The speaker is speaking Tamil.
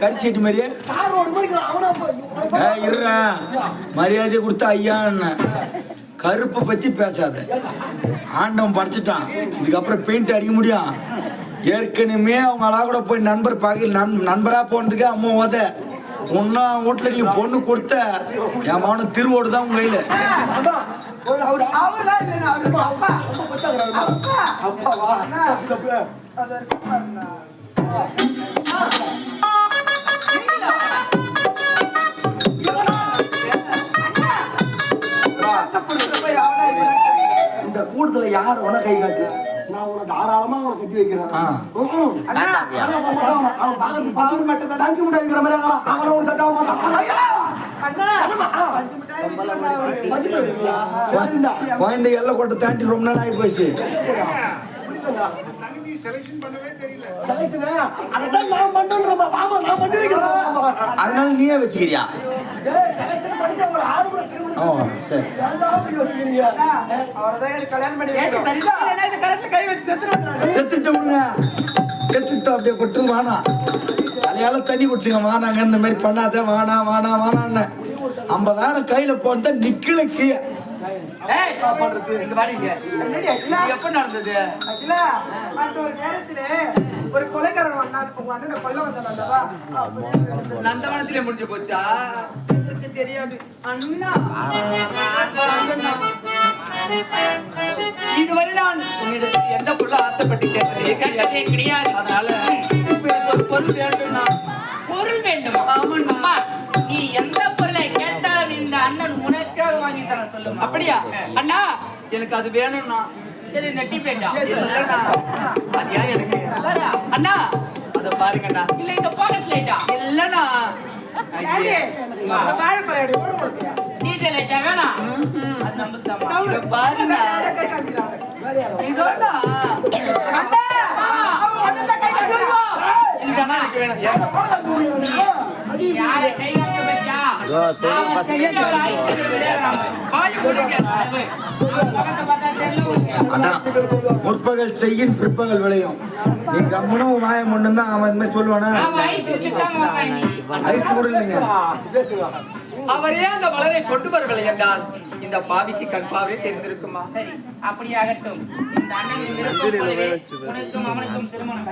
கரிசீட்டு மாதிரியே ஏய், மரியாதை கொடுத்தா ஐயான்னு. கருப்பை பத்தி பேசாத. ஆண்டவன் படைச்சிட்டான். இதுக்கப்புறம் பெயிண்ட் அடிக்க முடியும். ஏற்கனவே அவங்க அழகா கூட போய் நண்பர் பார்க்க நண்பரா போனதுக்கு அம்மா ஓத உன்னா வீட்டுல நீங்க பொண்ணு கொடுத்த. என் மகனும் திருவோடு தான் உங்க கையில. இந்த கூட்டத்துல யார் உன கை காட்டு? நான் உனக்கு தாராளமா அவனை கட்டி வைக்கிறேன். அவன் பக்கத்து மட்டும் தாங்கி விடாங்கிற மாதிரி அவன் ஒரு சட்டை அவன் குழந்தை எல்லை கொட்டை தாண்டி ரொம்ப நாள் ஆகி போச்சு. அதனால நீயே வச்சுக்கிறியா? செத்துட்டு விடுங்க. செத்துட்டு அப்படியே கொட்டு வேணாம் தலையால தண்ணி குடிச்சுங்க வானாங்க இந்த மாதிரி பண்ணாத வானா வானா வானான்னு ஐம்பதாயிரம் கையில போனத நிக்கல கீழே. ஒரு அல்லவா நந்தவனத்திலே முடிஞ்சு போச்சா? தெரியாது. அண்ணா. இதுவரை நான் உன்னிடத்தில் எந்த பொருள் ஆசைப்பட்டு கேட்டதே கிடையாது. அதனால பொருள் வேண்டும்னா பொருள் வேண்டும்? ஆமாண்ணா. அம்மா நீ எந்த பொருளை கேட்டாலும் இந்த அண்ணன் உனக்காக வாங்கி தர சொல்லுமா? அப்படியா? அண்ணா எனக்கு அது வேணும்னா சரி இந்த டீ பேட்டா இல்லண்ணா. அது ஏன் எனக்கு அண்ணா அத பாருங்கண்ணா. இல்ல இந்த போகஸ் லைட்டா இல்லண்ணா. டீஜே லைட்டா வேணாம்? பாருங்க? இதோடா அண்ணா, அவன் ஒண்ணுதான் கை காமிக்கிறான். இதுதானா எனக்கு வேணும் யாரை கை காமிக்க பத்தியா அவன் செய்யற ஒரு ஐஸ் விளையாடுறான் வாய் மூடுங்க. பக்கத்தை பார்த்தா தெரியல உனக்கு. அதான். முற்பகல் செய்யின் பிற்பகல் விளையும். நீ கம்முனும் வாய முன்னும் தான் அவன் மாதிரி சொல்லுவானா? ஐஸ் கூட இல்லைங்க அவரே அந்த மலரை கொண்டு வரவில்லை என்றால் இந்த பாவிக்கு கண் பார்வை தெரிந்திருக்குமா? சரி அப்படியாகட்டும். இந்த அவனுக்கும் திருமணம்.